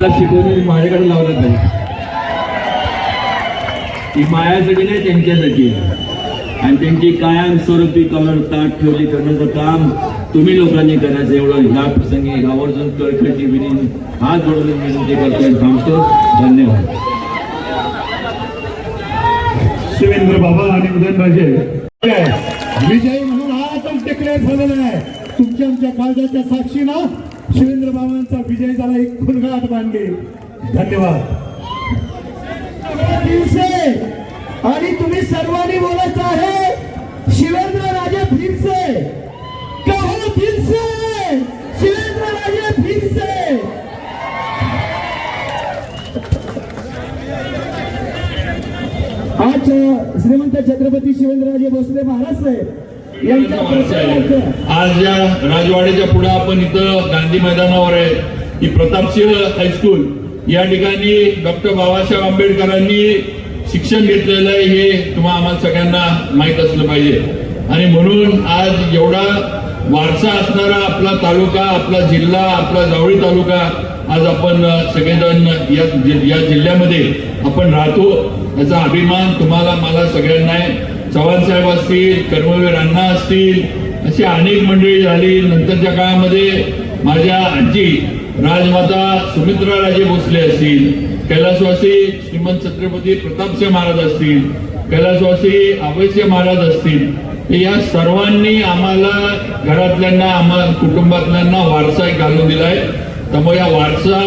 मला शिकवणी माझ्याकडे लावलं नाही. ती मायासाठी नाही त्यांच्यासाठी आणि त्यांची कायमस्वरूपी कलर ताट ठेवली करण्याचं काम तुम्ही लोकांनी करायचं. एवढं ह्या प्रसंगी आवर्जून कळकळची विनंती हात जोडून विनंती करतो थांबतो. धन्यवाद. शिवेंद्र बाबा आणि उदयनराजे विजयी म्हणून हा आपण टिकले झालेला आहे तुमच्या आमच्या काळजाच्या साक्षीनं शिवेंद्र बाबांचा विजय झाला एक खुणगाट बांधली धन्यवाद. फिरसे आणि तुम्ही सर्वांनी बोलायचं आहे शिवेंद्र राजे फिरसे. कहो फिरसे? शिवेंद्र राजे फिरसे. आज श्रीमंत छत्रपती शिवेंद्रराजे भोसले महाराज साहेब आज या राजवाड्याच्या पुढे आपण इथं गांधी मैदानावर आहे. ही प्रतापसिंह हायस्कूल या ठिकाणी डॉक्टर बाबासाहेब आंबेडकरांनी शिक्षण घेतलेलं आहे हे तुम्हा आम्हाला सगळ्यांना माहीत असलं पाहिजे. आणि म्हणून आज एवढा वारसा असणारा आपला तालुका आपला जिल्हा आपला जावळी तालुका आज आपण सगळेजण या या जिल्ह्यामध्ये आपण राहतो. याचा अभिमान तुम्हाला मला सगळ्यांना आहे. चव्हाण साहेब असतील कर्मवीर अण्णा असतील अशी अनेक मंडळी झाली. नंतरच्या काळामध्ये माझ्या आजी राजमाता सुमित्रा राजे भोसले असतील कैलासवासी श्रीमंत छत्रपती प्रतापसिंह महाराज असतील कैलासवासी अभयसिंह महाराज असतील या सर्वांनी आम्हाला घरातल्यांना आम्हा कुटुंबातल्यांना वारसा एक घालून दिलाय. त्यामुळे या वारसा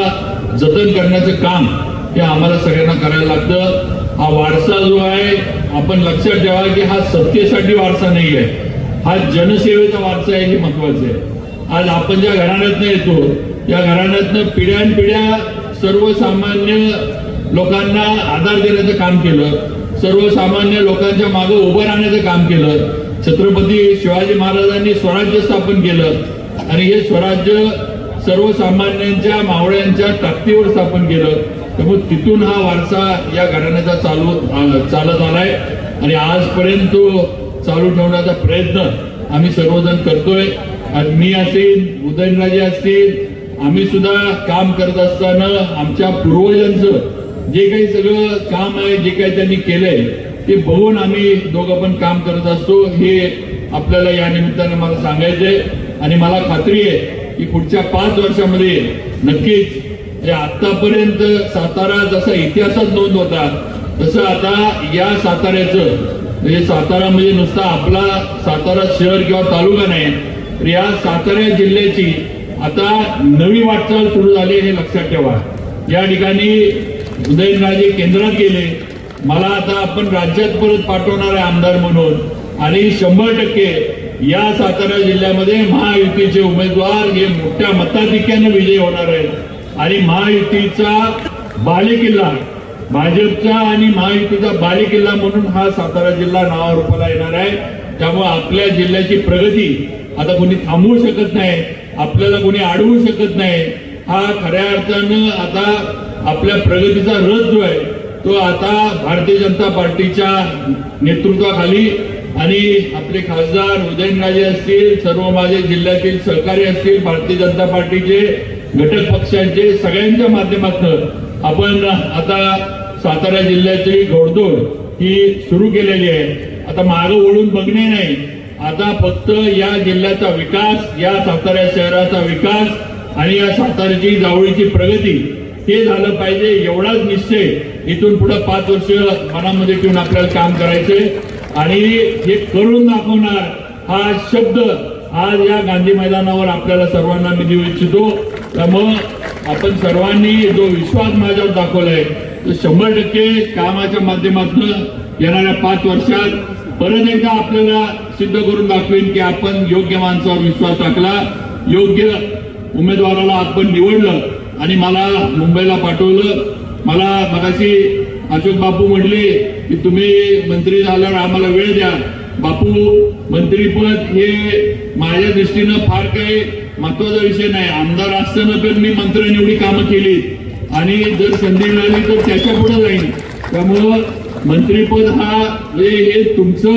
जतन करण्याचं काम हे आम्हाला सगळ्यांना करायला लागतं. हा वारसा जो आहे आपण लक्षात ठेवा की हा सत्तेसाठी वारसा नाही आहे हा जनसेवेचा वारसा आहे हे महत्वाचं आहे. आज आपण ज्या घराण्यातनं येतो त्या घराण्यातनं पिढ्यानपिढ्या सर्वसामान्य लोकांना आधार देण्याचं काम केलं सर्वसामान्य लोकांच्या मागे उभं राहण्याचं काम केलं छत्रपती शिवाजी महाराजांनी स्वराज्य स्थापन केलं आणि हे स्वराज्य सर्वसामान्यांच्या मावळ्यांच्या ताकदीवर स्थापन केलं त्यामुळे तिथून हा वारसा या घराण्याचा चालू चालत आलाय. आणि आजपर्यंत तो चालू ठेवण्याचा प्रयत्न आम्ही सर्वजण करतोय. आणि मी असेल उदयनराजे असतील आम्ही सुद्धा काम करत असताना आमच्या पूर्वजांचं जे काही सगळं काम आहे जे काही त्यांनी केलंय ते बघून आम्ही दोघं पण काम करत असतो. हे आपल्याला या निमित्तानं मला सांगायचंय. आणि मला खात्री आहे की पुढच्या पाच वर्षामध्ये नक्कीच हे आतापर्यंत सातारा जसा इतिहासात नोंद होता तसं आता या साताऱ्याचं म्हणजे सातारा म्हणजे नुसता आपला सातारा शहर किंवा तालुका नाही तर या सातारा जिल्ह्याची आता नवी वाटचाल सुरू झाली हे लक्षात ठेवा. या ठिकाणी उदयनराजे केंद्रात गेले. मला आता आपण राज्यात परत पाठवणार आहे आमदार म्हणून. आणि शंभर टक्के या सातारा जिल्ह्यामध्ये महायुतीचे उमेदवार हे मोठ्या मताधिक्यानं विजयी होणार आहेत. आणि महायुतीचा बालेकिल्ला भाजपचा आणि महायुतीचा बालेकिल्ला म्हणून हा सातारा जिल्हा नावारूपाला येणार आहे. त्यामुळे आपल्या जिल्ह्याची प्रगती आता कोणी थांबवू शकत नाही आपल्याला कोणी अडवू शकत नाही. हा खऱ्या अर्थानं आता आपल्या प्रगतीचा रथ जो आहे तो आता भारतीय जनता पार्टीच्या नेतृत्वाखाली आणि आपले खासदार उदयनराजे असतील सर्व माझे जिल्ह्यातील सहकारी असतील भारतीय जनता पार्टीचे घटक पक्षांचे सगळ्यांच्या माध्यमातून आपण आता सातारा जिल्ह्याची घोडदौड ही सुरू केलेली आहे. आता मागं वळून बघणे नाही. आता फक्त या जिल्ह्याचा विकास या सातारा शहराचा विकास आणि या साताऱ्याची जावळीची प्रगती हे झालं पाहिजे एवढाच निश्चय इथून पुढे पाच वर्ष मनामध्ये ठेवून आपल्याला काम करायचे आणि हे करून दाखवणार हा शब्द आज या गांधी मैदानावर आपल्याला सर्वांना मी देऊ इच्छितो. त्यामुळं आपण सर्वांनी जो विश्वास माझ्यावर दाखवलाय तो शंभर टक्के कामाच्या माध्यमातून येणाऱ्या पाच वर्षात परत एकदा आपल्याला सिद्ध करून दाखवेन की आपण योग्य माणसावर विश्वास टाकला योग्य उमेदवाराला आपण निवडलं आणि मला मुंबईला पाठवलं. मला मगाशी अशोक बापू म्हटले की तुम्ही मंत्री झाल्यावर आम्हाला वेळ द्या. बापू मंत्रीपद हे माझ्या दृष्टीनं फार काही महत्त्वाचा विषय नाही. आमदार असताना पण मी मंत्र्यांनी कामं केली. आणि जर संधी मिळाली तर त्याच्या पुढे जाईन. त्यामुळं मंत्रीपद हा म्हणजे हे तुमचं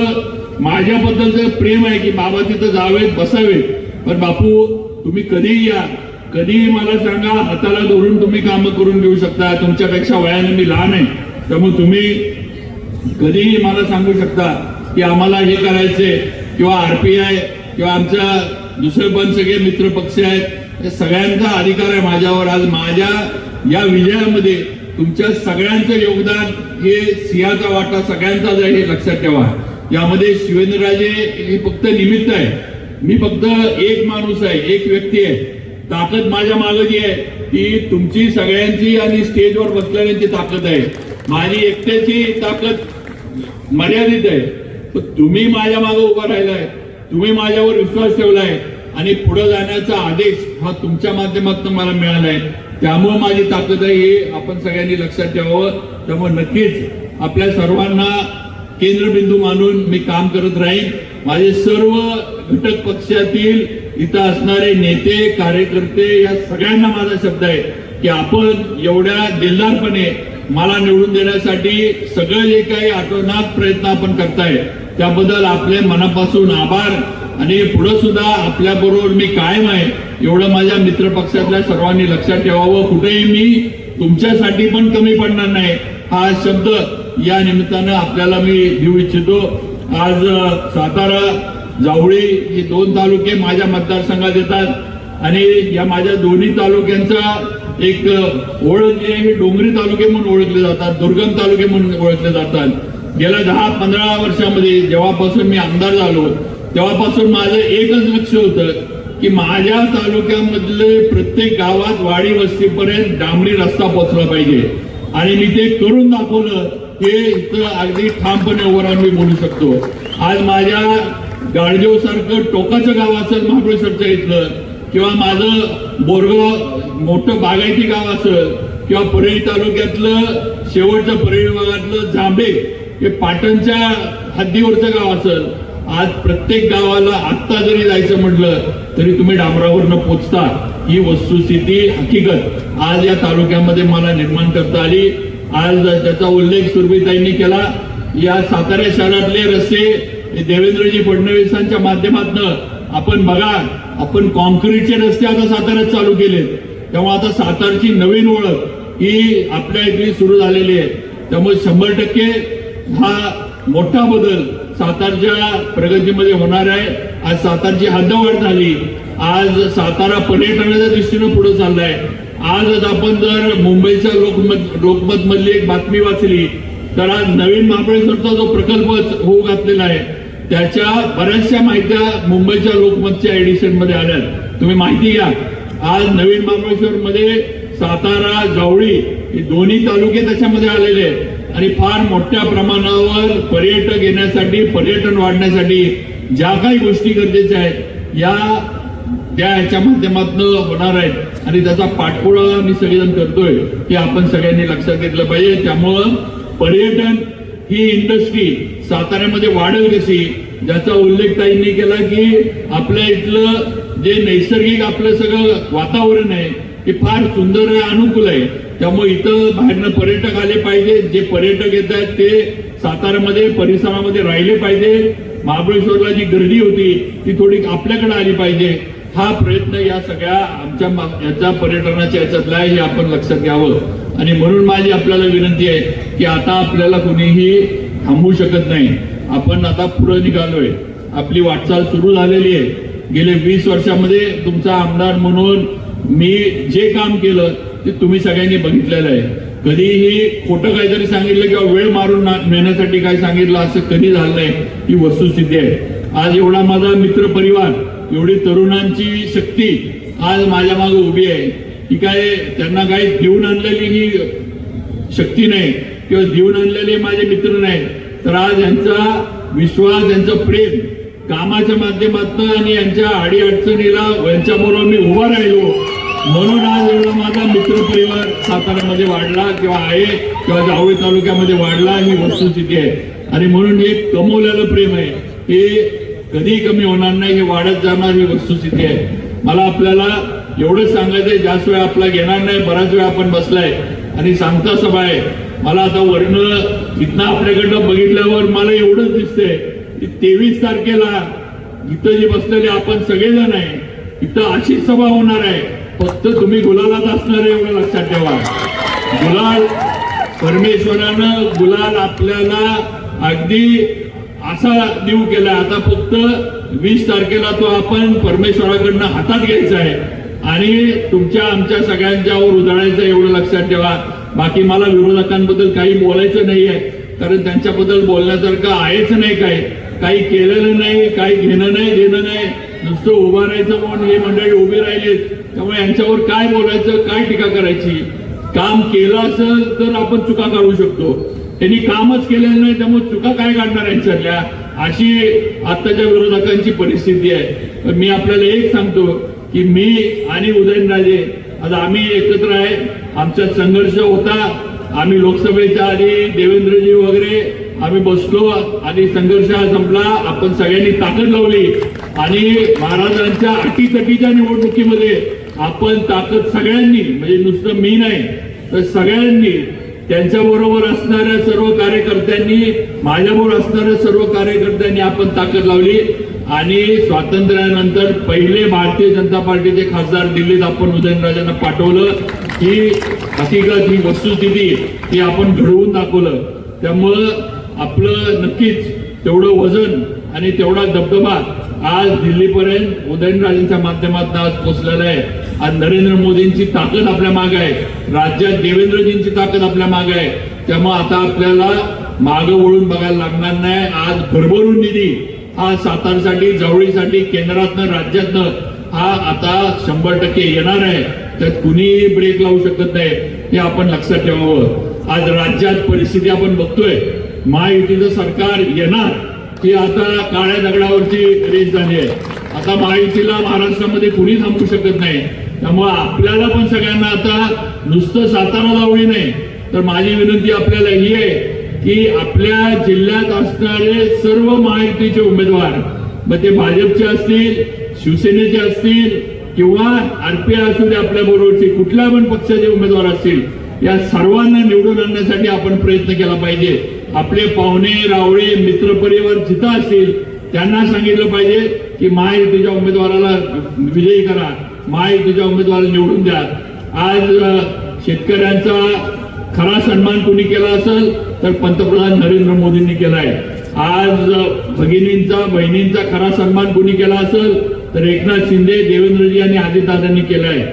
माझ्याबद्दलचं प्रेम आहे की बाबा तिथं जावेत बसावेत. पण बापू तुम्ही कधीही या. कधीही मला सांगा हाताला धरून तुम्ही कामं करून घेऊ शकता. तुमच्यापेक्षा वयाने मी लहान आहे. त्यामुळे तुम्ही कधीही मला सांगू शकता की आम्हाला हे करायचे किंवा आरपीआय किंवा आमच्या दुसरे पण सगळे मित्र पक्ष आहेत. हे सगळ्यांचा अधिकार आहे माझ्यावर. आज माझ्या या विजयामध्ये तुमच्या सगळ्यांचं योगदान हे सिंहाचा वाटा सगळ्यांचाच आहे हे लक्षात ठेवा. यामध्ये शिवेंद्रराजे हे फक्त निमित्त आहे. मी फक्त एक माणूस आहे एक व्यक्ती आहे. ताकद माझ्या मागे जी आहे ती तुमची सगळ्यांची आणि स्टेजवर बसलेल्यांची ताकद आहे. माझी एकट्याची ताकद मर्यादित आहे. तुम्ही माझ्या मागे उभा राहिलाय. तुम्ही माझ्यावर विश्वास ठेवलाय आणि पुढे जाण्याचा आदेश हा तुमच्या माध्यमातून मला मिळालाय. त्यामुळे माझी ताकद आहे हे आपण सगळ्यांनी लक्षात ठेवावं. त्यामुळे नक्कीच आपल्या सर्वांना केंद्रबिंदू मानून मी काम करत राहीन. माझे सर्व घटक पक्षातील इथं असणारे नेते कार्यकर्ते या सगळ्यांना माझा शब्द आहे की आपण एवढ्या दिलदारपणे मला निवडून देण्यासाठी सगळं जे काही आटोनात प्रयत्न आपण करताय त्याबद्दल आपले मनापासून आभार. आणि पुढे सुद्धा आपल्या बरोबर मी कायम आहे एवढं माझ्या मित्र पक्षातल्या सर्वांनी लक्षात ठेवावं. कुठेही मी तुमच्यासाठी पण कमी पडणार नाही. हा शब्द या निमित्तानं आपल्याला मी देऊ इच्छितो. आज सातारा जावळी हे दोन तालुके माझ्या मतदारसंघात येतात. आणि या माझ्या दोन्ही तालुक्यांचा एक ओळख जे आहे हे डोंगरी तालुके म्हणून ओळखले जातात दुर्गम तालुके म्हणून ओळखले जातात. गेल्या दहा पंधरा वर्षामध्ये जेव्हापासून मी आमदार झालो तेव्हापासून माझं एकच लक्ष होतं की माझ्या तालुक्यामधले प्रत्येक गावात वाडी वस्तीपर्यंत डांबरी रस्ता पोहोचला पाहिजे. आणि मी ते करून दाखवलं हे इथं अगदी ठामपणे उभं राहून मी बोलू शकतो. आज माझ्या गाडदेव सारखं टोकाचं गाव असेल महाबळेश्वरच्या इथलं किंवा माझं बोरगाव मोठं बागायती गाव असेल किंवा परळी तालुक्यातलं शेवटचं परळी विभागातलं जांभे हे पाटणच्या हद्दीवरचं गाव असेल. आज प्रत्येक गावाला आत्ता जरी जायचं म्हटलं तरी तुम्ही डांबरावरनं पोचता. ही वस्तुस्थिती हकीकत. आज या तालुक्यामध्ये मला निर्माण करता आली. आज त्याचा उल्लेख सुरभीताईंनी केला. या सातारा शहरातले रस्ते देवेंद्रजी फडणवीसांच्या माध्यमातून आपण बघा आपण कॉन्क्रीटचे रस्ते आता साताऱ्यात चालू केलेत. त्यामुळे आता सातारची नवीन ओळख ही आपल्या इथली सुरू झालेली आहे. त्यामुळे शंभर टक्के हा मोठा बदल सातारच्या प्रगतीमध्ये होणार आहे. आज सातारची हद्दवाढ झाली. आज सातारा पर्यटनाच्या दृष्टीनं पुढे चाललाय. आज आपण जर मुंबईच्या लोकमत लोकमत मधली एक बातमी वाचली तर आज नवीन महाबळेश्वरचा जो प्रकल्प होऊ घातलेला आहे त्याच्या बऱ्याचशा माहित्या मुंबईच्या लोकमतच्या एडिशनमध्ये आल्या तुम्ही माहिती घ्या. आज नवीन महाबळेश्वर मध्ये सातारा जावळी हे दोन्ही तालुके त्याच्यामध्ये आलेले आहेत. आणि फार मोठ्या प्रमाणावर पर्यटक येण्यासाठी पर्यटन वाढण्यासाठी ज्या काही गोष्टी गरजेच्या आहेत या त्या ह्याच्या माध्यमातून होणार आहेत. आणि त्याचा पाठपुळा मी सगळेजण करतोय की आपण सगळ्यांनी लक्षात घेतलं पाहिजे. त्यामुळं पर्यटन ही इंडस्ट्री साताऱ्यामध्ये वाढेल कशी? ज्याचा उल्लेख ताईंनी केला की आपल्या इथलं जे नैसर्गिक आपलं सगळं वातावरण आहे ते फार सुंदर आहे अनुकूल आहे. त्यामुळे इथं बाहेरनं पर्यटक आले पाहिजे. जे पर्यटक येत आहेत ते साताऱ्यामध्ये परिसरामध्ये राहिले पाहिजे. महाबळेश्वरला जी गर्दी होती ती थोडी आपल्याकडे आली पाहिजे. हा प्रयत्न या सगळ्या आमच्या याचा पर्यटनाच्या याच्यातला आहे हे आपण लक्षात घ्यावं. आणि म्हणून माझी आपल्याला विनंती आहे की आता आपल्याला कुणीही थांबवू शकत नाही. आपण आता पुढे निघालोय. आपली वाटचाल सुरू झालेली आहे. गेले वीस वर्षामध्ये तुमचा आमदार म्हणून मी जे काम केलं ते तुम्ही सगळ्यांनी बघितलेलं आहे. कधीही खोटं काहीतरी सांगितलं किंवा वेळ मारून नेण्यासाठी काय सांगितलं असं कधी झालं नाही. ही वस्तुस्थिती आहे. आज एवढा माझा मित्र परिवार एवढी तरुणांची शक्ती आज माझ्या मागे उभी आहे. ही काय त्यांना काही देऊन आणलेली ही शक्ती नाही किंवा देऊन आणलेले माझे मित्र नाही. तर आज यांचा विश्वास यांचं प्रेम कामाच्या माध्यमातून आणि यांच्या अडी अडचणीला यांच्याबरोबर मी उभा राहिलो. म्हणून आज एवढा माझा मित्र परिवार साताऱ्यामध्ये वाढला किंवा आहे किंवा जावळी तालुक्यामध्ये वाढला ही वस्तुस्थिती आहे. आणि म्हणून हे कमवलेलं प्रेम आहे. हे कधीही कमी होणार नाही हे वाढत जाणार ही वस्तुस्थिती आहे. मला आपल्याला एवढंच सांगायचं आहे जास्त वेळ आपला घेणार नाही बराच वेळ आपण बसलाय. आणि सांगता सभा आहे मला आता वर्ण इथनं आपल्याकडनं बघितल्यावर मला एवढंच दिसतंय की तेवीस तारखेला इथं जे बसलेले आपण सगळेजण आहे इथं अशी सभा होणार आहे. फक्त तुम्ही गुलालात असणार एवढं लक्षात ठेवा. गुलाल परमेश्वरानं गुलाल आपल्याला अगदी असा देऊ केला आता फक्त वीस तारखेला तो आपण परमेश्वराकडनं हातात घ्यायचा आहे. आणि तुमच्या आमच्या सगळ्यांच्यावर उजाळायचं एवढं लक्षात ठेवा. बाकी मला विरोधकांबद्दल काही बोलायचं नाहीये. कारण त्यांच्याबद्दल बोलण्यासारखं आहेच नाही काय काही केलेलं नाही काही घेणं नाही देणं नाही. नुसतं उभं राहायचं म्हणून हे मंडळी उभी राहिली त्यामुळे यांच्यावर काय बोलायचं काय टीका करायची? काम केलं असेल तर आपण चुका काढू शकतो. त्यांनी कामच केलेलं नाही त्यामुळे चुका काय काढणार यांच्यातल्या अशी आत्ताच्या विरोधकांची परिस्थिती आहे. पण मी आपल्याला एक सांगतो की मी आणि उदयनराजे आज आम्ही एकत्र आहे. आमचा संघर्ष होता. आम्ही लोकसभेच्या आधी देवेंद्रजी वगैरे आम्ही बसलो आणि संघर्ष संपला. आपण सगळ्यांनी ताकद लावली. आणि महाराजांच्या अटीतटीच्या निवडणुकीमध्ये आपण ताकद सगळ्यांनी म्हणजे नुसतं मी नाही तर सगळ्यांनी त्यांच्या बरोबर असणाऱ्या सर्व कार्यकर्त्यांनी माझ्याबरोबर असणाऱ्या सर्व कार्यकर्त्यांनी आपण ताकद लावली. आणि स्वातंत्र्यानंतर पहिले भारतीय जनता पार्टीचे खासदार दिल्लीत आपण उदयनराजांना पाठवलं ही हकीकत ही वस्तुस्थिती ही आपण घडवून दाखवलं. त्यामुळं आपलं नक्कीच तेवढं वजन आणि तेवढा दबदबा आज दिल्लीपर्यंत उदयनराजेंच्या माध्यमातून आज पोहोचलेला आहे. आज नरेंद्र मोदींची ताकद आपल्या मागे आहे. राज्यात देवेंद्रजींची ताकद आपल्या मागे आहे. त्यामुळे आता आपल्याला मागं वळून बघायला लागणार नाही. आज भरभरून निधी हा सातारसाठी जवळीसाठी केंद्रातनं राज्यातनं हा आता शंभर टक्के येणार आहे. त्यात कुणीही ब्रेक लावू शकत नाही. हे आपण लक्षात ठेवावं. आज राज्यात परिस्थिती आपण बघतोय. महायुतीचं सरकार येणार ही आता काळ्या दगडावरची रेस झाली आहे. आता महायुतीला महाराष्ट्रामध्ये कुणी थांबू शकत नाही. त्यामुळे आपल्याला पण सगळ्यांना आता नुसतं सातारा लावली नाही. तर माझी विनंती आपल्याला ही आहे की आपल्या जिल्ह्यात असणारे सर्व महायुतीचे उमेदवार मग ते भाजपचे असतील शिवसेनेचे असतील किंवा आरपीआय असू दे आपल्या बरोबरचे कुठल्या पण पक्षाचे उमेदवार असतील या सर्वांना निवडून आणण्यासाठी आपण प्रयत्न केला पाहिजे. आपले पाहुणे रावळे मित्रपरिवार जिथं असतील त्यांना सांगितलं पाहिजे की महायुतीच्या उमेदवाराला विजयी करा. महायुतीच्या उमेदवाराला निवडून द्या. आज शेतकऱ्यांचा खरा सन्मान कोणी केला असेल तर पंतप्रधान नरेंद्र मोदींनी केलाय. आज भगिनींचा बहिणींचा खरा सन्मान कोणी केला असेल तर एकनाथ शिंदे देवेंद्रजी आणि अजितदादांनी केलाय.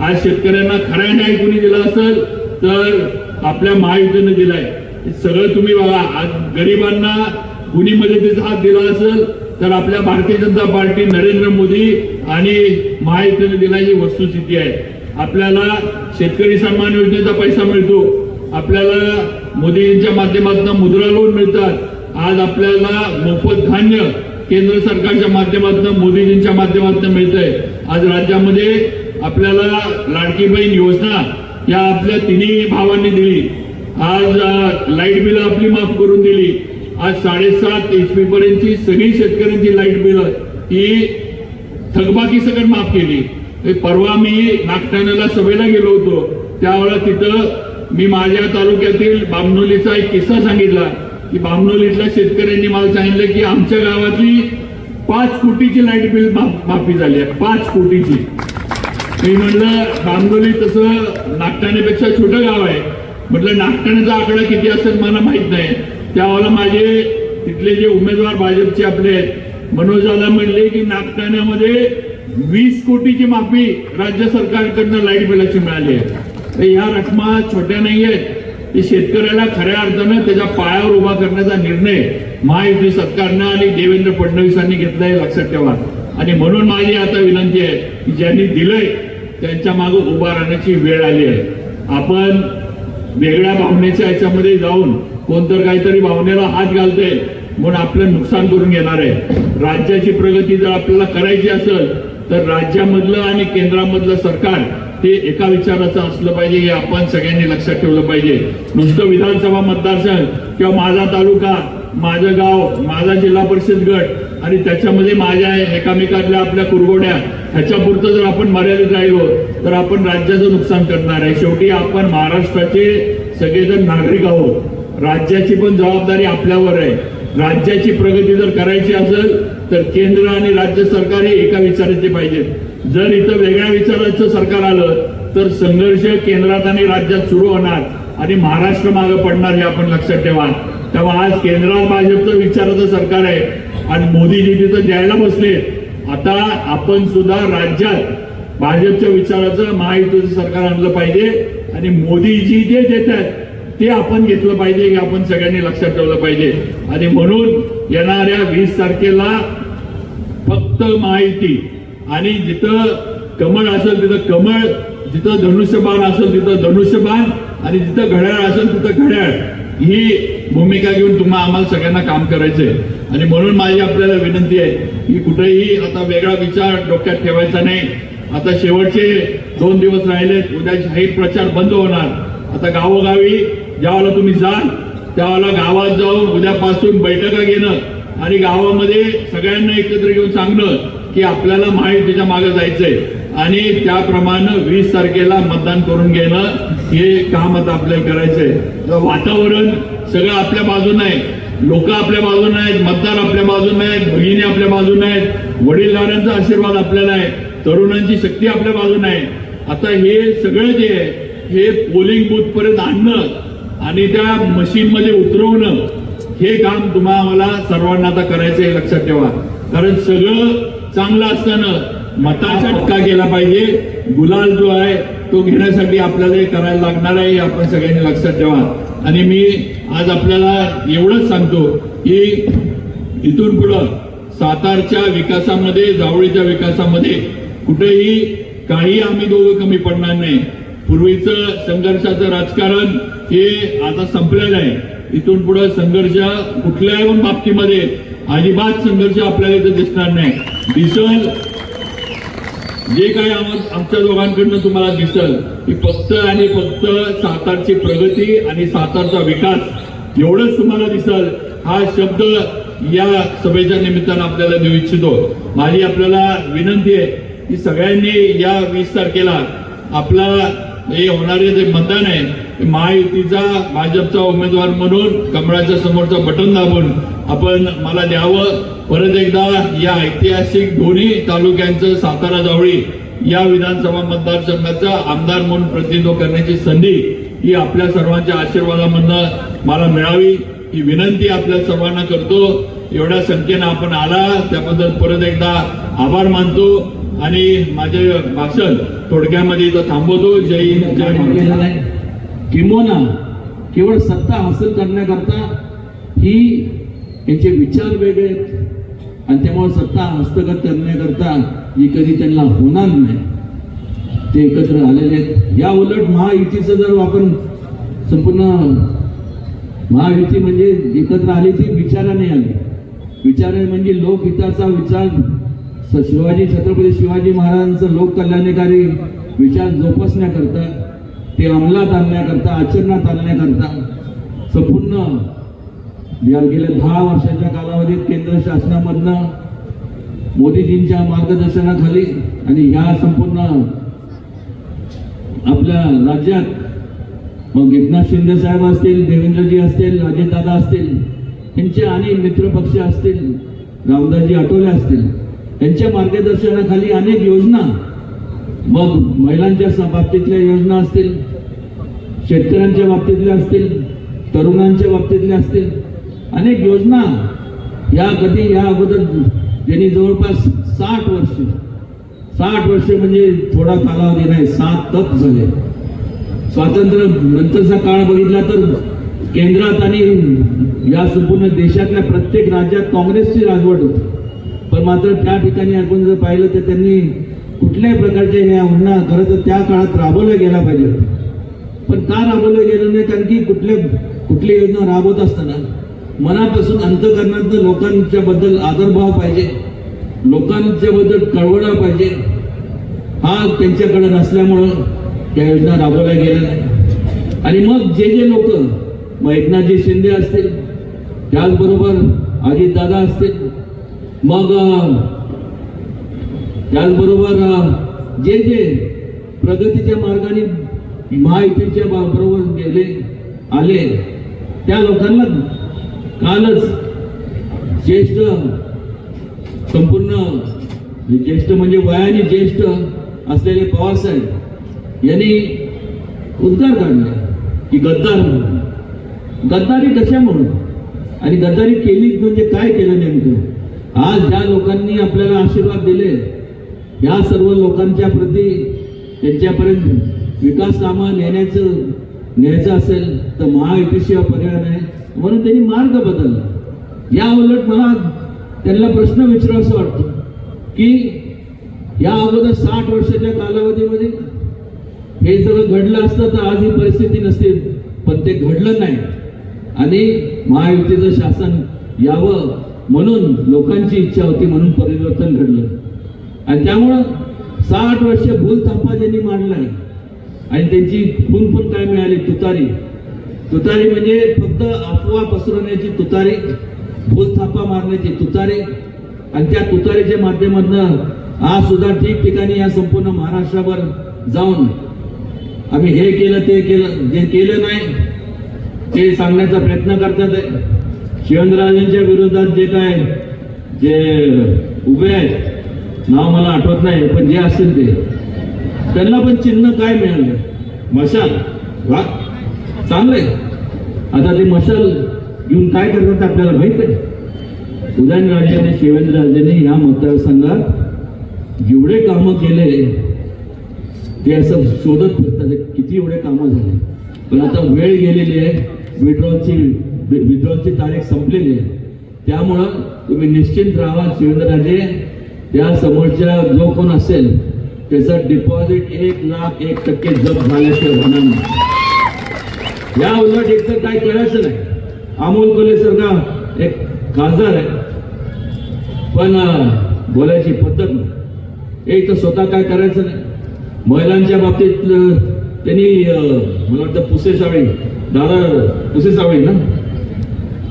आज शेतकऱ्यांना खरा न्याय कोणी दिला असेल तर आपल्या महायुतीने दिलाय. सगळं तुम्ही बघा आज गरिबांना कुणी मदतीचा हात दिला असेल तर आपल्या भारतीय जनता पार्टी नरेंद्र मोदी आणि महायुतीने दिला ही वस्तुस्थिती आहे. आपल्याला शेतकरी सन्मान योजनेचा पैसा मिळतो. आपल्याला मोदींच्या माध्यमातून मुद्रा लोन मिळतात. आज आपल्याला मोफत धान्य केंद्र सरकारच्या माध्यमातून मोदीजींच्या माध्यमातून मिळतंय. आज राज्यामध्ये आपल्याला लाडकी बहीण योजना या आपल्या तिन्ही भावांनी दिली. आज लाइट बिल आपली माफ करून दिली. आज साडेसात एचपी पर्यंतची सगळी शेतकऱ्यांची लाइट बिल ही थकबाकी सगळं माफ केली. परवा मी नागठाण्याला सभेला गेलो होतो. त्यावेळेला तिथं मी माझ्या तालुक्यातील बामनोलीचा एक किस्सा सांगितला. की बामनोलीतल्या शेतकऱ्यांनी मला सांगितलं की आमच्या गावातली पाच कोटीची लाइट बिल माफी झाली आहे. पाच कोटीची. मी म्हणलं बामनोली तसं नागठाण्यापेक्षा छोटं गाव आहे. म्हटलं नागठाण्याचा आकडा किती असेल मला माहीत नाही. त्यावेळेला माझे तिथले जे उमेदवार भाजपचे आपले आहेत मनोज दादा म्हणले की नागठाण्यामध्ये वीस कोटीची माफी राज्य सरकारकडनं लाइट बिलाची मिळाली आहे. तर ह्या रकमा छोट्या नाही आहेत. की शेतकऱ्याला खऱ्या अर्थानं त्याच्या पायावर उभा करण्याचा निर्णय महायुती सरकारनं आणि देवेंद्र फडणवीसांनी घेतलाय लक्षात ठेवा. आणि म्हणून माझी आता विनंती आहे की ज्यांनी दिलंय त्यांच्या मागे उभा राहण्याची वेळ आली आहे. आपण वेगळ्या भावनेच्या याच्यामध्ये जाऊन कोणतर काहीतरी भावनेला हात घालते म्हणून आपलं नुकसान करून घेणार आहे. राज्याची प्रगती जर आपल्याला करायची असेल तर राज्यामधलं आणि केंद्रामधलं सरकार हे एका विचाराचं असलं पाहिजे हे आपण सगळ्यांनी लक्षात ठेवलं पाहिजे. नुसतं विधानसभा मतदारसंघ किंवा माझा तालुका माझं गाव माझा जिल्हा परिषद गट आणि त्याच्यामध्ये माझ्या एकामेकातल्या आपल्या कुरगोड्या ह्याच्यापुरतं जर आपण मर्यादित राहिलो तर आपण राज्याचं नुकसान करणार आहे. शेवटी आपण महाराष्ट्राचे सगळेजण नागरिक आहोत. राज्याची पण जबाबदारी आपल्यावर आहे. राज्याची प्रगती जर करायची असेल तर केंद्र आणि राज्य सरकार हे एका विचाराचे पाहिजेत. जर इथं वेगळ्या विचाराचं सरकार आलं तर संघर्ष केंद्रात आणि राज्यात सुरू होणार आणि महाराष्ट्र मागे पडणार हे आपण लक्षात ठेवा. तेव्हा आज केंद्रात भाजपचं विचाराचं सरकार आहे. आणि मोदीजी तिथं द्यायला बसले. आता आपण सुद्धा राज्यात भाजपच्या विचाराचं महायुतीचं सरकार आणलं पाहिजे आणि मोदीजी जे देत आहेत ते आपण घेतलं पाहिजे हे आपण सगळ्यांनी लक्षात ठेवलं पाहिजे. आणि म्हणून येणाऱ्या वीस तारखेला फक्त माहिती आणि जिथं कमळ असेल तिथं कमळ जिथं धनुष्यबाण असेल तिथं धनुष्यबाण आणि जिथं घड्याळ असेल तिथं घड्याळ. ही भूमिका घेऊन तुम्हाला आम्हाला सगळ्यांना काम करायचंय. आणि म्हणून माझी आपल्याला विनंती आहे की कुठेही आता वेगळा विचार डोक्यात ठेवायचा नाही. आता शेवटचे दोन दिवस राहिलेत उद्या जाहीर प्रचार बंद होणार. आता गावोगावी ज्यावेळेला तुम्ही जाल त्यावेळेला गावात जाऊन उद्यापासून बैठका घेणं आणि गावामध्ये सगळ्यांना एकत्र घेऊन सांगणं की आपल्याला महायुतीच्या मागे जायचंय. आणि त्याप्रमाणे वीस तारखेला मतदान करून घेणं हे काम आता आपल्याला करायचंय. वातावरण सगळं आपल्या बाजूनं आहे. लोक आपल्या बाजूने आहेत मतदार आपल्या बाजूने आहेत भगिनी आपल्या बाजूने आहेत वडीलधाऱ्यांचा आशीर्वाद आपल्याला आहे तरुणांची शक्ती आपल्या बाजूने आहे आता हे सगळं जे आहे हे पोलिंग बूथ पर्यंत आणणं आणि त्या मशीनमध्ये उतरवणं हे काम तुम्हाला सर्वांना आता करायचं हे लक्षात ठेवा. कारण सगळं चांगलं असताना मताचा टक्का केला पाहिजे. गुलाल जो आहे तो घेण्यासाठी आपल्याला हे करायला लागणार आहे हे आपण सगळ्यांनी लक्षात ठेवा. आणि मी आज आपल्याला एवढंच सांगतो की इथून पुढं सातारच्या विकासामध्ये जावळीच्या विकासामध्ये कुठेही काही आम्ही दोघं कमी पडणार नाही. पूर्वीचं संघर्षाचं राजकारण हे आता संपलेलं आहे. इथून पुढे संघर्ष कुठल्याही बाबतीमध्ये अजिबात संघर्ष आपल्याला इथं दिसणार नाही. दिसल जे काही आमच्या दोघांकडनं तुम्हाला दिसल की फक्त आणि फक्त सातारची प्रगती आणि सातारचा विकास एवढंच तुम्हाला दिसल हा शब्द या सभेच्या निमित्तानं आपल्याला देऊ इच्छितो. माझी आपल्याला विनंती आहे की सगळ्यांनी या वीस तारखेला आपला हे होणारे जे मतदान आहे ते महायुतीचा भाजपचा उमेदवार म्हणून कमळाच्या समोरचं बटन दाबून आपण मला द्यावं. परत एकदा या ऐतिहासिक दोन्ही तालुक्यांचं सातारा जावळी या विधानसभा मतदारसंघाचा आमदार म्हणून प्रतिनिधित्व करण्याची संधी ही आपल्या सर्वांच्या आशीर्वादामधनं मला मिळावी ही विनंती आपल्या सर्वांना करतो. एवढ्या संख्येनं आपण आला त्याबद्दल परत एकदा आभार मानतो आणि माझे भाषण थोडक्यामध्ये इथं थांबवतो. जय हिंद जय महाराष्ट्र. आहे केवळ सत्ता हासिल करण्याकरता ही यांचे विचार वेगळे आहेत. आणि त्यामुळे सत्ता हस्तगत करण्याकरता ही कधी त्यांना होणार नाही. ते एकत्र आलेले आहेत. या उलट महायुतीचं जर आपण संपूर्ण महायुती म्हणजे एकत्र आली ती विचाराने आली. विचाराने म्हणजे लोकहिताचा विचार. शिवाजी छत्रपती शिवाजी महाराजांचं लोककल्याणकारी विचार जोपासण्याकरता ते अंमलात आणण्याकरता आचरणात आणण्याकरता संपूर्ण गेल्या दहा वर्षाच्या कालावधीत केंद्र शासनामधनं मोदीजींच्या मार्गदर्शनाखाली आणि ह्या संपूर्ण आपल्या राज्यात मग एकनाथ शिंदे साहेब असतील देवेंद्रजी असतील अजितदादा असतील त्यांचे आणि मित्रपक्ष असतील रामदासजी आठवले असतील त्यांच्या मार्गदर्शनाखाली अनेक योजना मग महिलांच्या बाबतीतल्या योजना असतील शेतकऱ्यांच्या बाबतीतल्या असतील तरुणांच्या बाबतीतल्या असतील अनेक योजना या कधी या अगोदर त्यांनी जवळपास साठ वर्ष साठ वर्ष म्हणजे थोडा कालावधी नाही सात तप झाले. स्वातंत्र्य नंतरचा काळ बघितला तर केंद्रात आणि या संपूर्ण देशातल्या प्रत्येक राज्यात काँग्रेसची राजवट होती. पण मात्र त्या ठिकाणी आपण जर पाहिलं तर त्यांनी कुठल्याही प्रकारच्या ह्या म्हणणं खरं तर त्या काळात राबवल्या गेला पाहिजे पण का राबवलं गेलं नाही? कारण की कुठले कुठली योजना राबवत असताना मनापासून अंतकरणात लोकांच्या बद्दल आदरभाव पाहिजे. लोकांच्या बद्दल कळवळा पाहिजे. हा त्यांच्याकडे नसल्यामुळं त्या योजना राबवल्या गेल्या नाही आणि मग जे जे लोक मग एकनाथजी शिंदे असतील त्याचबरोबर अजितदादा असतील मग त्याचबरोबर जे जे प्रगतीच्या मार्गाने महायुतीच्या बरोबर गेले आले त्या लोकांना कालच ज्येष्ठ संपूर्ण म्हणजे ज्येष्ठ म्हणजे वयाने ज्येष्ठ असलेले पवारसाहेब यांनी उद्गार काढले की गद्दार म्हणून. गद्दारी कशा म्हणून आणि गद्दारी केली म्हणजे काय केलं नेमकं? आज ज्या लोकांनी आपल्याला आशीर्वाद दिले. या सर्व लोकांच्या प्रती त्यांच्यापर्यंत विकास कामं नेण्याचं न्यायचं असेल तर महायुतीशिवाय पर्याय नाही. म्हणून त्यांनी मार्ग बदलला. या उलट मला त्यांना प्रश्न विचारावा वाटतो की या अगोदर साठ वर्षाच्या कालावधीमध्ये हे सगळं घडलं असतं तर आज ही परिस्थिती नसते पण ते घडलं नाही. आणि महायुतीचं शासन यावं म्हणून लोकांची इच्छा होती म्हणून परिवर्तन घडलं. आणि त्यामुळं साठ वर्ष भूल थापा ज्यांनी आहे आणि त्यांची खून पण काय मिळाली तुतारी तुतारी म्हणजे फक्त अफवा पसरवण्याची तुतारी भूल मारण्याची तुतारी. आणि त्या तुतारीच्या माध्यमातून आज सुद्धा ठिकठिकाणी या संपूर्ण महाराष्ट्रावर जाऊन आम्ही हे केलं ते केलं जे केलं नाही ते सांगण्याचा प्रयत्न करतात. आहे विरोधात जे काय जे उभे आहेत नाव मला आठवत नाही पण जे असतील ते. त्यांना पण चिन्ह काय मिळालं? मशाल वा चांगलंय आता ते मशाल घेऊन काय करतात आपल्याला माहीत आहे. उदयनराजे आणि शिवेंद्रराजेंनी या मतदारसंघात जेवढे कामं केले ते असं शोधत फिरतात किती एवढे कामं झाले. पण आता वेळ गेलेली आहे. विड्रॉलची विड्रॉलची तारीख संपलेली आहे. त्यामुळं तुम्ही निश्चिंत राहा शिवेंद्रराजे त्या समोरच्या जो कोण असेल त्याचं डिपॉझिट एक लाख एक टक्के जप झाल्याशिवाय होणार नाही. या उलट एक तर काय करायचं नाही. अमोल कोले सारखा एक खासदार आहे. पण बोलायची पद्धत नाही. एक तर स्वतः काय करायचं नाही. महिलांच्या बाबतीत त्यांनी मला वाटतं पुसे सावळी दादा पुसे सावळी ना?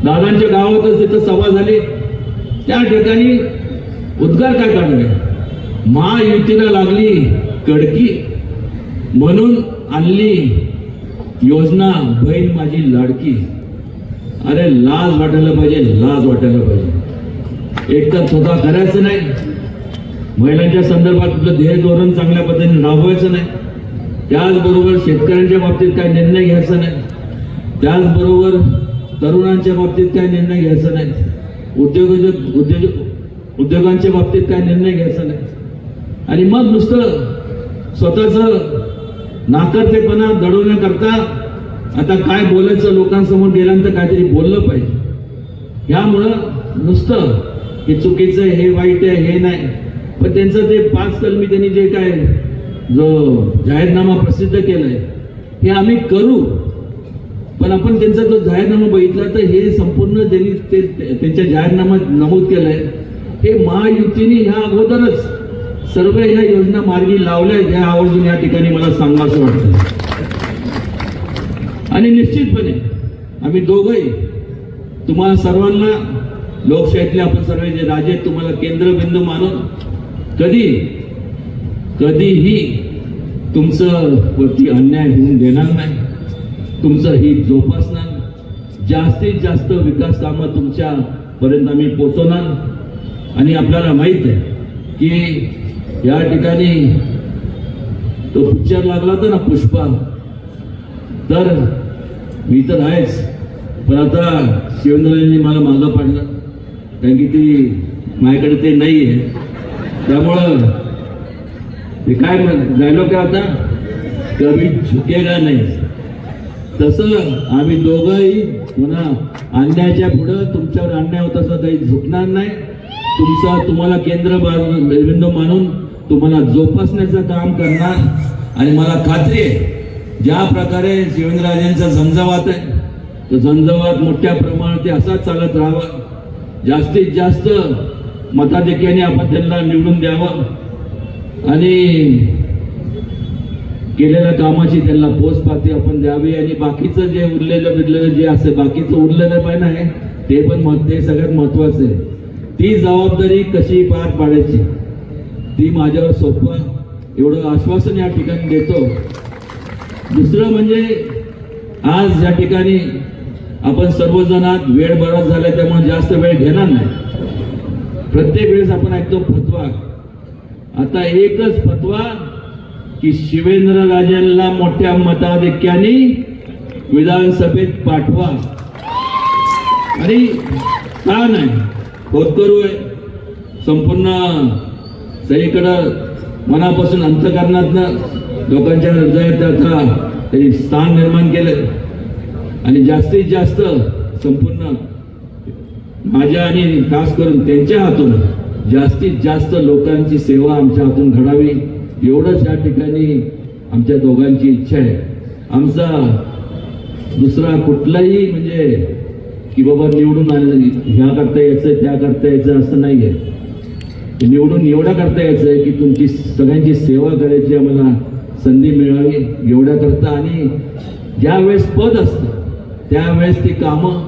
दादांच्या गावातच तिथं सभा झाली. त्या ठिकाणी उद्गार काय काढले महायुतीला लागली कडकी. म्हणून आणली योजना बहीण माझी लाडकी. अरे लाज वाटायला पाहिजे लाज वाटायला पाहिजे. एक तर स्वतः करायचं नाही महिलांच्या संदर्भात आपलं ध्येय धोरण चांगल्या पद्धतीने राबवायचं नाही. त्याचबरोबर शेतकऱ्यांच्या बाबतीत काय निर्णय घ्यायचा नाही. त्याचबरोबर तरुणांच्या बाबतीत काय निर्णय घ्यायचा नाही. उद्योजक उद्योजक उद्योगांच्या बाबतीत काय निर्णय घ्यायचा नाही. आणि मग नुसतं स्वतःचं नाकर्तेपणा दडवण्याकरता आता काय बोलायचं लोकांसमोर गेल्यानंतर काहीतरी बोललं पाहिजे. ह्यामुळं नुसतं हे चुकीचं आहे हे वाईट आहे हे नाही. पण त्यांचं ते पाच कलमी त्यांनी जे काय जो जाहीरनामा प्रसिद्ध केलाय हे आम्ही करू. पण आपण त्यांचा जो जाहीरनामा बघितला तर हे संपूर्ण त्यांनी ते त्यांच्या जाहीरनाम्यात नमूद केलंय. हे महायुतीने ह्या अगोदरच सर्व या योजना मार्गी लावल्या ह्या आवर्जून या ठिकाणी मला सांगा असं वाटतं. आणि निश्चितपणे आम्ही दोघंही तुम्हाला सर्वांना लोकशाहीतले आपण सर्व जे राजे तुम्हाला केंद्रबिंदू मानून कधी कधीही तुमचं वरती अन्याय होऊन देणार नाही तुमचं हित जोपासणार जास्तीत जास्त विकास कामं तुमच्या पर्यंत आम्ही पोचवणार. आणि आपल्याला माहीत आहे की या ठिकाणी तो पिक्चर लागला होता ना पुष्पा. तर मी तर आहेच. पण आता शिवेंद्रांनी मला मागं पाडलं. कारण की ती माझ्याकडे ते नाही आहे त्यामुळं ते काय डायलॉग काय आता? कमी झुकेगा नाही. तसं आम्ही दोघंही पुन्हा अन्यायाच्या पुढं तुमच्यावर अन्याय होत असं काही झुकणार नाही. तुमचा तुम्हाला केंद्र बा- बिंदू मानून तुम्हाला जोपासण्याचं काम करणार आणि मला खात्री आहे ज्या प्रकारे शिवेंद्रराजेंचा झंझावात आहे तो झंझावात मोठ्या प्रमाणात ते असाच चालत राहावा. जास्तीत जास्त मताधिक्याने आपण त्यांना निवडून द्यावं. आणि केलेल्या कामाची त्यांना पोचपाती आपण द्यावी. आणि बाकीचं जे उरलेलं बिरलेलं जे असेल बाकीचं उरलेलं पण आहे ते पण मत ते सगळ्यात महत्वाचं आहे. ती जबाबदारी कशी पार पाडायची? ती माझ्यावर सोपं एवढं आश्वासन या ठिकाणी देतो. दुसरं म्हणजे आज या ठिकाणी आपण सर्वजणात वेळ बराच झाला त्यामुळे जास्त वेळ घेणार नाही. प्रत्येक वेळेस आपण ऐकतो फतवा. आता एकच फतवा की शिवेंद्र राजेंना मोठ्या मताधिक्याने विधानसभेत पाठवा. आणि का नाही? होतकरू आहे संपूर्ण सगळीकडं मनापासून अंतकरणातनं लोकांच्या हृदयात आता त्यांनी स्थान निर्माण केलं. आणि जास्तीत जास्त संपूर्ण माझ्या आणि खास करून त्यांच्या हातून जास्तीत जास्त लोकांची सेवा आमच्या हातून घडावी एवढंच या ठिकाणी आमच्या दोघांची इच्छा आहे. आमचा दुसरा कुठलाही म्हणजे की बाबा निवडून आलं ह्या करता यायचं त्या करता यायचं असं नाही आहे निवडून एवढं करता यायचं आहे की तुमची सगळ्यांची सेवा करायची आम्हाला संधी मिळावी एवढ्या करता आणि ज्यावेळेस पद असतं त्यावेळेस ती कामं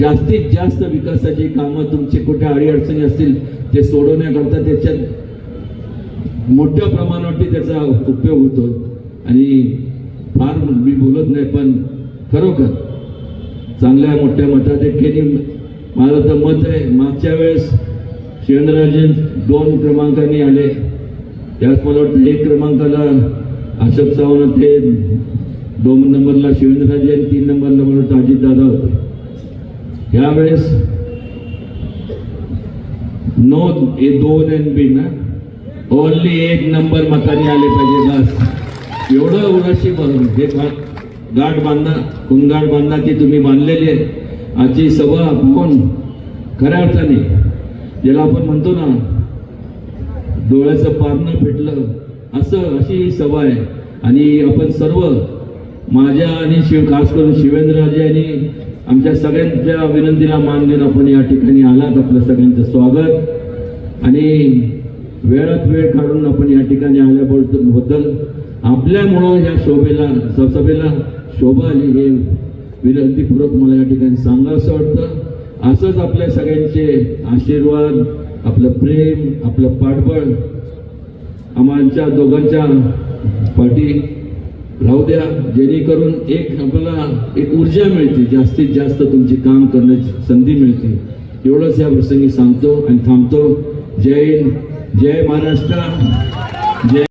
जास्तीत जास्त विकासाची कामं तुमची कुठे अडीअडचणी असतील ते सोडवण्याकरता त्याच्यात मोठ्या प्रमाणावरती त्याचा उपयोग होतो. आणि फार मी बोलत नाही पण खरोखर चांगल्या मोठ्या मताधिक्याने माझं तर मत आहे मागच्या वेळेस शिवेंद्रराजे दोन क्रमांकाने आले. त्याच मला वाटतं एक क्रमांकाला अशोक चव्हाण ते दोन नंबरला शिवेंद्रराजे आणि तीन नंबरला मला वाटतं अजितदादा होते. ह्यावेळेस नो हे दोन एन बी ना ओनली एक नंबर मताने आले पाहिजे बस. एवढं उराशी बघून हे गाठ बांधा कुंगाट बांधा ती तुम्ही बांधलेली आहे. आजची सभा आपण खऱ्या अर्थाने ज्याला आपण म्हणतो ना डोळ्याचं पारणं फेटलं असं अशी ही सभा आहे. आणि आपण सर्व माझ्या आणि शिव खास करून शिवेंद्रराजे आणि आमच्या सगळ्यांच्या विनंतीला मान देऊन आपण या ठिकाणी आलात. आपलं सगळ्यांचं स्वागत. आणि वेळात वेळ काढून आपण या ठिकाणी आल्याबद्दल बद्दल आपल्यामुळं या शोभेला स- सभेला शोभा आली हे विनंतीपूर्वक मला या ठिकाणी सांगावं असं वाटतं. असंच आपल्या सगळ्यांचे आशीर्वाद आपलं प्रेम आपलं पाठबळ आम्हाच्या दोघांच्या पाठी राहू द्या. जेणेकरून एक आपल्याला एक ऊर्जा मिळते. जास्तीत जास्त तुमचे काम करण्याची संधी मिळते. एवढंच या प्रसंगी सांगतो आणि थांबतो. जय हिंद. जय महाराष्ट्र. जय